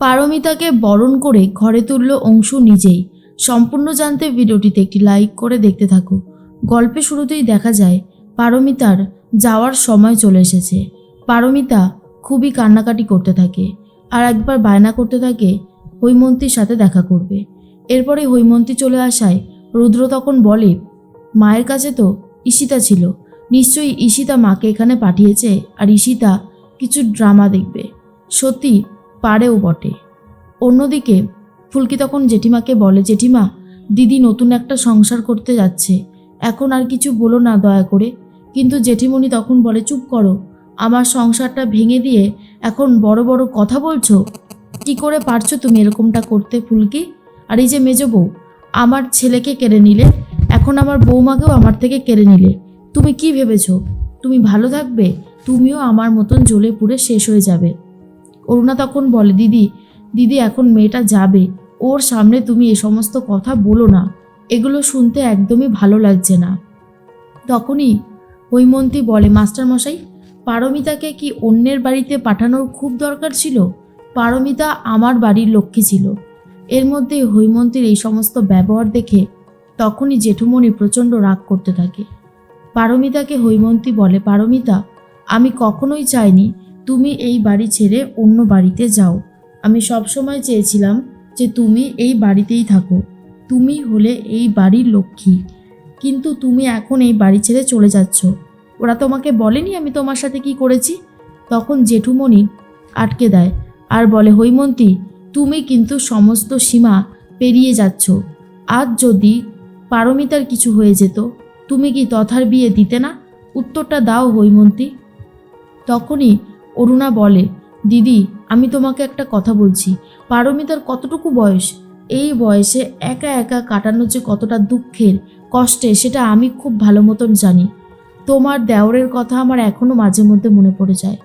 পারমিতাকে বরণ করে ঘরে তুলল অংশু নিজেই। সম্পূর্ণ জানতে ভিডিওটিতে একটি লাইক করে দেখতে থাকো। গল্পে শুরুতেই দেখা যায়, পারমিতার যাওয়ার সময় চলে এসেছে। পারমিতা খুবই কান্নাকাটি করতে থাকে আর একবার বায়না করতে থাকে হৈমন্তীর সাথে দেখা করবে। এরপরে হৈমন্তী চলে আসায় রুদ্র তখন বলে, মায়ের কাছে তো ঈশিতা ছিল। নিশ্চয়ই ঈশিতা মাকে এখানে পাঠিয়েছে আর ঈশিতা কিছু ড্রামা দেখবে। সত্যি পারেও বটে। অন্যদিকে, ফুলকি তখন জেঠিমাকে বলে, জেঠিমা, দিদি নতুন একটা সংসার করতে যাচ্ছে। এখন আর কিছু বলো না দয়া করে। কিন্তু জেঠিমণি তখন বলে, চুপ করো। আমার সংসারটা ভেঙে দিয়ে এখন বড় বড় কথা বলছো? কি করে পারছ তুমি এরকমটা করতে ফুলকি? আর এই যে মেজ বউ, আমার ছেলেকে কেড়ে নিলে, এখন আমার বৌমাকেও আমার থেকে কেড়ে নিলে। তুমি কি ভেবেছো? তুমি ভালো থাকবে, তুমিও আমার মতন জ্বলে পুড়ে শেষ হয়ে যাবে। অরুণা তখন বলে, দিদি দিদি, এখন মেয়েটা যাবে। ওর সামনে তুমি এ সমস্ত কথা বলো না। এগুলো শুনতে একদমই ভালো লাগছে না। তখনই হৈমন্তী বলে মাস্টারমশাই পারমিতাকে কি অন্যের বাড়িতে পাঠানোর খুব দরকার ছিল? পারমিতা আমার বাড়ির লক্ষ্মী ছিল। এর মধ্যে হৈমন্তীর এই সমস্ত ব্যবহার দেখে তখনই জেঠুমণি প্রচণ্ড রাগ করতে থাকে। পারমিতাকে হৈমন্তী বলে, পারমিতা, আমি কখনোই চাইনি তুমি এই বাড়ি ছেড়ে অন্য বাড়িতে যাও। আমি সবসময় চেয়েছিলাম যে তুমি এই বাড়িতেই থাকো। তুমি হলে এই বাড়ির লক্ষ্মী। কিন্তু তুমি এখন এই বাড়ি ছেড়ে চলে যাচ্ছ। ওরা তোমাকে বলেনি আমি তোমার সাথে কি করেছি? তখন জেঠুমণি আটকে দেয় আর বলে, হৈমন্তী, তুমি কিন্তু সমস্ত সীমা পেরিয়ে যাচ্ছ। আজ যদি পারমিতার কিছু হয়ে যেত, তুমি কি তথার বিয়ে দিতে না? উত্তরটা দাও হৈমন্তী। তখনই অরুণা বলে, দিদি, আমি তোমাকে একটা কথা বলছি। পারমিতার কতটুকু বয়স? এই বয়সে একা একা কাটানো যে কতটা দুঃখের কষ্টে, সেটা আমি খুব ভালো মতন জানি। তোমার দেওরের কথা আমার এখনও মাঝে মধ্যে মনে পড়ে যায়।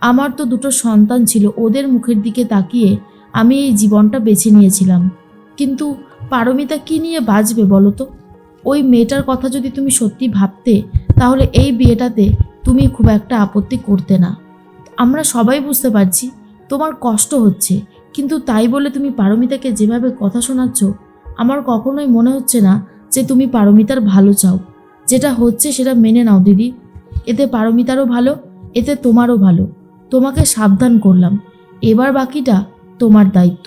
আমার তো দুটো সন্তান ছিল, ওদের মুখের দিকে তাকিয়ে আমি এই জীবনটা বেছে নিয়েছিলাম। কিন্তু পারমিতা কি নিয়ে বাঁচবে বলো তো? ওই মেয়েটার কথা যদি তুমি সত্যি ভাবতে, তাহলে এই বিয়েটাতে তুমি খুব একটা আপত্তি করতে না। আমরা সবাই বুঝতে পারছি তোমার কষ্ট হচ্ছে, কিন্তু তাই বলে তুমি পারমিতাকে যেভাবে কথা শোনাচ্ছ, আমার কখনোই মনে হচ্ছে না যে তুমি পারমিতার ভালো চাও। যেটা হচ্ছে সেটা মেনে নাও দিদি। এতে পারমিতারও ভালো, এতে তোমারও ভালো। তোমাকে সাবধান করলাম। এবার বাকিটা তোমার দায়িত্ব।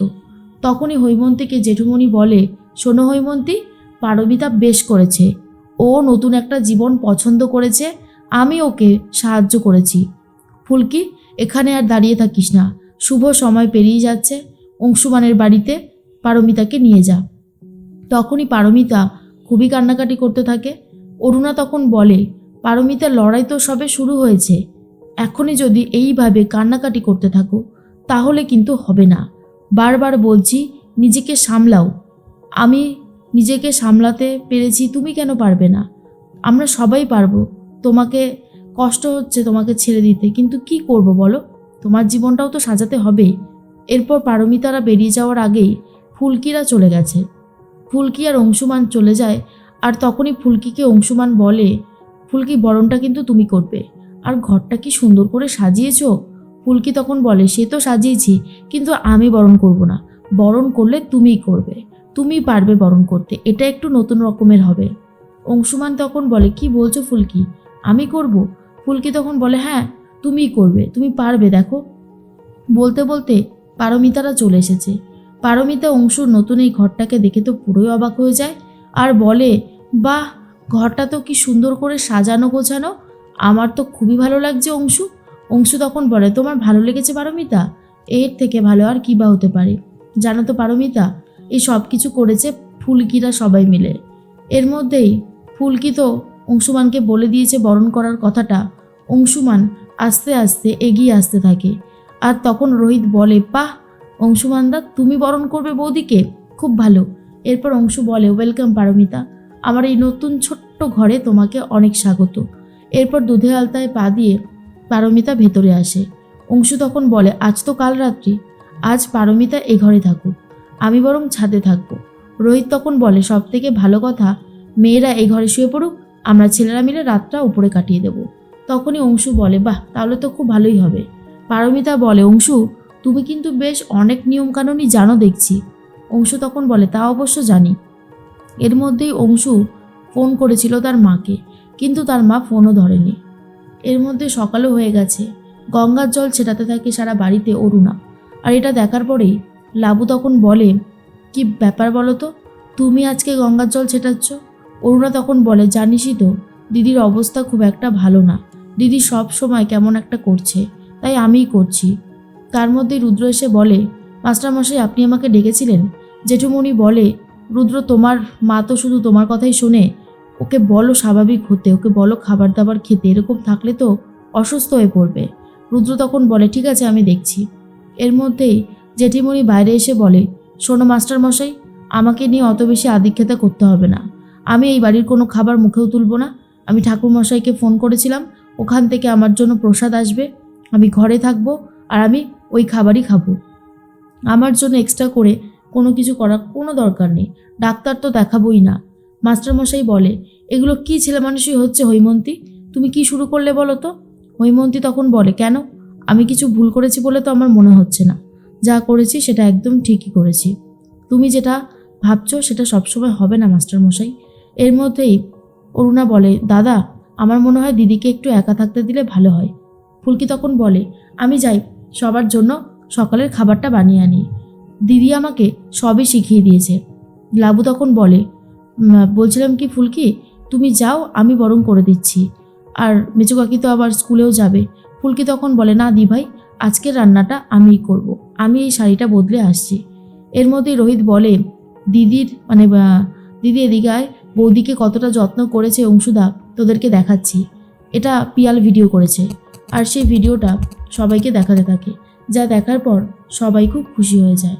তখনই হৈমন্তীকে জেঠুমণি বলে, শোনো হৈমন্তী, পারমিতা বেশ করেছে। ও নতুন একটা জীবন পছন্দ করেছে, আমি ওকে সাহায্য করেছি। ফুলকি এখানে আর দাঁড়িয়ে থাকিস না। শুভ সময় পেরিয়ে যাচ্ছে। অংশুমানের বাড়িতে পারমিতাকে নিয়ে যা। তখনই পারমিতা খুবই কান্নাকাটি করতে থাকে। অরুণা তখন বলে, পারমিতার লড়াই তো সবে শুরু হয়েছে। এখনই যদি এইভাবে কান্নাকাটি করতে থাকো, তাহলে কিন্তু হবে না। বারবার বলছি, নিজেকে সামলাও। আমি নিজেকে সামলাতে পেরেছি, তুমি কেন পারবে না? আমরা সবাই পারব। তোমাকে কষ্ট হচ্ছে তোমাকে ছেড়ে দিতে, কিন্তু কি করব বলো? তোমার জীবনটাও তো সাজাতে হবে। এরপর পারমিতারা বেরিয়ে যাওয়ার আগেই ফুলকিরা চলে গেছে। ফুলকি আর অংশুমান চলে যায়, আর তখনই ফুলকিকে অংশুমান বলে, ফুলকি, বরণটা কিন্তু তুমি করবে। আর ঘরটা কি সুন্দর করে সাজিয়েছ? ফুলকি তখন বলে, সে তো সাজিয়েছি, কিন্তু আমি বরণ করব না। বরণ করলে তুমিই করবে। তুমি পারবে বরণ করতে। এটা একটু নতুন রকমের হবে। অংশুমান তখন বলে, কি বলছো ফুলকি? আমি করব? ফুলকি তখন বলে হ্যাঁ তুমিই করবে, তুমি পারবে, দেখো। বলতে বলতে পারমিতারা চলে এসেছে। পারমিতা অংশুর নতুন এই ঘরটাকে দেখে তো পুরোই অবাক হয়ে যায় আর বলে, বাহ, ঘরটা তো কি সুন্দর করে সাজানো, গোছানো। আমার তো খুবই ভালো লাগছে অংশু। অংশু তখন বলে, তোমার ভালো লেগেছে পারমিতা? এর থেকে ভালো আর কী বা হতে পারে? জানো তো পারমিতা, এই সব কিছু করেছে ফুলকিরা সবাই মিলে। এর মধ্যেই ফুলকি তো অংশুমানকে বলে দিয়েছে বরণ করার কথাটা। অংশুমান আস্তে আস্তে এগিয়ে আসতে থাকে। আর তখন রোহিত বলে পাহ অংশুমানদা তুমি বরণ করবে বৌদিকে? খুব ভালো। এরপর অংশু বলে, ওয়েলকাম পারমিতা। আমার এই নতুন ছোট্ট ঘরে তোমাকে অনেক স্বাগত। এরপর দুধে আলতায় পা দিয়ে পারমিতা ভেতরে আসে। অংশু তখন বলে, আজ তো কাল রাত্রি। আজ পারমিতা এ ঘরে থাকুক। আমি বরং ছাদে থাকব। রোহিত তখন বলে সব থেকে ভালো কথা, মেয়েরা এই ঘরে শুয়ে পড়ুক, আমরা ছেলেরা মিলে রাতটা উপরে কাটিয়ে দেব। তখনই অংশু বলে, বাহ, তাহলে তো খুব ভালোই হবে। পারমিতা বলে, অংশু, তুমি কিন্তু বেশ অনেক নিয়মকানুনই জানো দেখছি। অংশু তখন বলে, তা অবশ্য জানি। এর মধ্যেই অংশু ফোন করেছিল তার মাকে, কিন্তু তার মা ফোনও ধরেনি। এর মধ্যে সকালও হয়ে গেছে। গঙ্গার জল ছেটাতে থাকে সারা বাড়িতে অরুণা। আর এটা দেখার পরেই লাবু তখন বলে, কি ব্যাপার বলো তো? তুমি আজকে গঙ্গার জল ছেটাচ্ছ? অরুণা তখন বলে, জানিসই তো, দিদির অবস্থা খুব একটা ভালো না। দিদি সব সময় কেমন একটা করছে, তাই আমিই করছি। তার মধ্যে রুদ্র এসে বলে, মাস্টারমশাই, আপনি আমাকে ডেকেছিলেন? জেঠুমণি বলে, রুদ্র, তোমার মা তো শুধু তোমার কথাই শোনে। ওকে বলো স্বাভাবিক হতে, ওকে বলো খাবার দাবার খেতে, এরকম থাকলে তো অসুস্থ হয়ে পড়বে। রুদ্র তখন বলে, ঠিক আছে, আমি দেখছি। এর মধ্যেই জেঠিমণি বাইরে এসে বলে, শোনো মাস্টারমশাই, আমাকে নিয়ে অত বেশি আদিক্ষেতা করতে হবে না। আমি এই বাড়ির কোনো খাবার মুখেও তুলব না। আমি ঠাকুরমশাইকে ফোন করেছিলাম ওখান থেকে আমার জন্য প্রসাদ আসবে, আমি ঘরে থাকব আর আমি ওই খাবারই খাব। আমার জন্য এক্সট্রা করে কোনো কিছু করার কোনো দরকার নেই, ডাক্তার তো দেখাবোই না। মাস্টারমশাই বলে, এগুলো কি ছেলে মানুষই হচ্ছে হৈমন্তী? তুমি কি শুরু করলে বলো তো? হৈমন্তী তখন বলে, কেন? আমি কিছু ভুল করেছি বলে তো আমার মনে হচ্ছে না। যা করেছি সেটা একদম ঠিকই করেছি। তুমি যেটা ভাবছ সেটা সবসময় হবে না, মাস্টারমশাই। এর মধ্যেই অরুণা বলে, দাদা আমার মনে হয় দিদিকে একটু একা থাকতে দিলে ভালো হয়। ফুলকি তখন বলে, আমি যাই, সবার জন্য সকালের খাবারটা বানিয়ে আনি। দিদি আমাকে সবই শিখিয়ে দিয়েছে। লাবু তখন বলে বলছিলাম কি ফুলকি, তুমি যাও, আমি বরং করে দিচ্ছি। আর মেচু কাকি তো আবার স্কুলেও যাবে। ফুলকি তখন বলে, না দি ভাই আজকের রান্নাটা আমিই করব। আমি এই শাড়িটা বদলে আসছি। এর মধ্যেই রোহিত বলে, দিদির মানে দিদি এদিকে বৌদিকে কতটা যত্ন করেছে অংশুদা তোদেরকে দেখাচ্ছি। এটা পিয়াল ভিডিও করেছে। আর সেই ভিডিওটা সবাইকে দেখাতে থাকে। যা দেখার পর সবাই খুব খুশি হয়ে যায়।